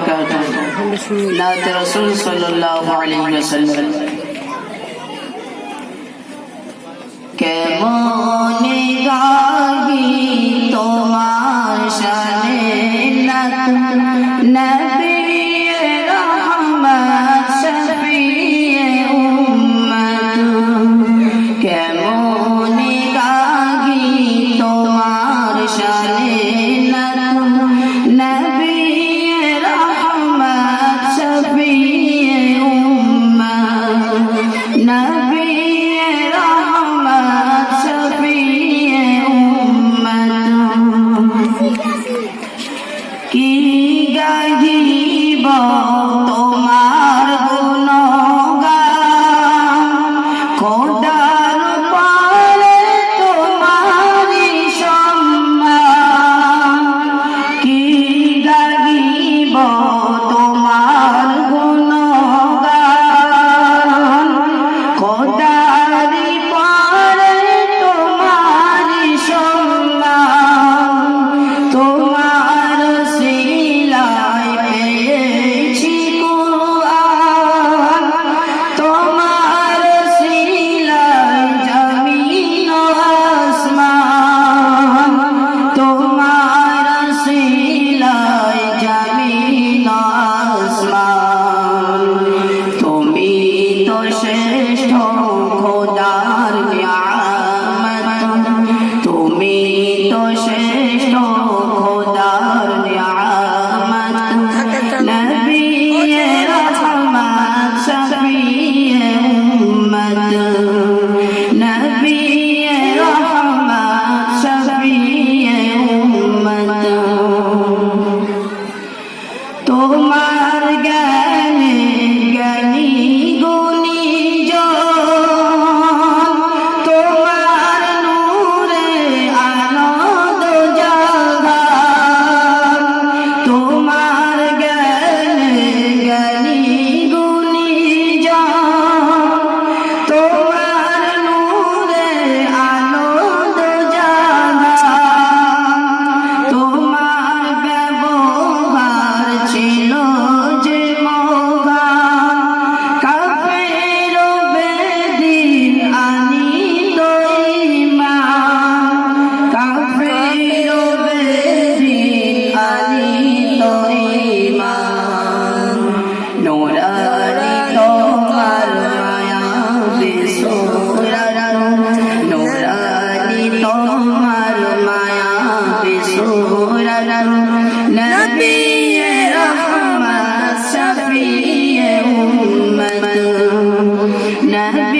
وبركاته دعوت رسول صلى الله عليه وسلم كما তোমার গা নোরারি তোমার মায়া বেসুরার নোরারি তোমার মায়া বেসুরার নবী রহমত শফিয়ে উম্মত। নবী